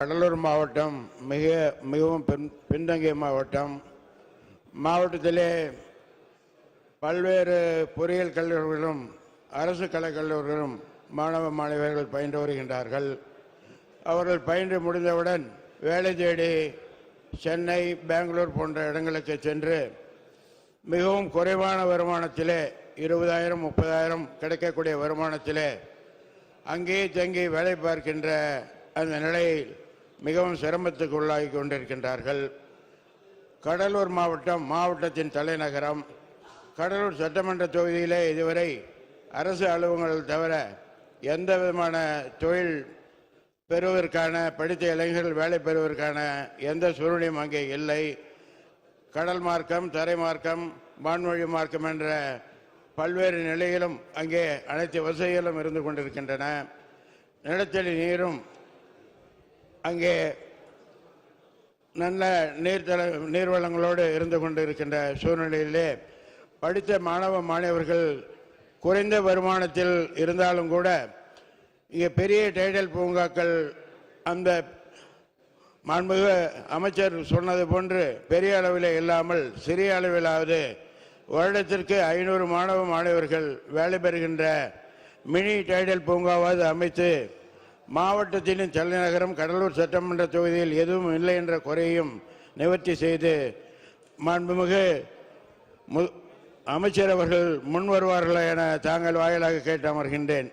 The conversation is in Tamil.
கடலூர் மாவட்டம் மிக மிகவும் பின் பின்தங்கிய மாவட்டம். மாவட்டத்திலே பல்வேறு பொறியியல் கல்லூரிகளும் அரசு கலைக் கல்லூரிகளும் மாணவ மாணவியர்கள் பயின்று வருகின்றார்கள். அவர்கள் பயின்று முடிந்தவுடன் வேலை தேடி சென்னை பெங்களூர் போன்ற இடங்களுக்கு சென்று மிகவும் குறைவான வருமானத்திலே இருபதாயிரம் முப்பதாயிரம் கிடைக்கக்கூடிய வருமானத்திலே அங்கேயே தங்கி வேலை பார்க்கின்ற அந்த நிலையில் மிகவும் சிரமத்துக்கு உள்ளாகி கொண்டிருக்கின்றார்கள். கடலூர் மாவட்டம் மாவட்டத்தின் தலைநகரம். கடலூர் சட்டமன்ற தொகுதியிலே இதுவரை அரசு அலுவலகங்கள் தவிர எந்த விதமான தொழில் பெறுவதற்கான படித்த இளைஞர்கள் வேலை பெறுவதற்கான எந்த சூழ்நிலையும் அங்கே இல்லை. கடல் மார்க்கம் தரை மார்க்கம் வான்வழி மார்க்கம் என்ற பல்வேறு நிலையிலும் அங்கே அனைத்து வசதிகளும் இருந்து கொண்டிருக்கின்றன. நிலத்தடி நீரும் அங்கே நல்ல நீர்த்தல நீர்வளங்களோடு இருந்து கொண்டிருக்கின்ற சூழ்நிலையிலே படித்த மாணவ மாணவர்கள் குறைந்த வருமானத்தில் இருந்தாலும் கூட இங்கே பெரிய டைடல் பூங்காக்கள் அந்த மாண்புமிகு அமைச்சர் சொன்னது போன்று பெரிய அளவில் இல்லாமல் சிறிய அளவிலாவது வருடத்திற்கு ஐநூறு மாணவ மாணவர்கள் வேலை பெறுகின்ற மினி டைடல் பூங்காவாவது அமைத்து மாவட்டத்தின் தலைநகரம் கடலூர் சட்டமன்ற தொகுதியில் எதுவும் இல்லை என்ற குறையும் நிவர்த்தி செய்து மாண்புமிகு மு- அமைச்சர் அவர்கள் முன் வருவார்களா என தாங்கள் வாயிலாக கேட்டு அமர்கின்றேன்.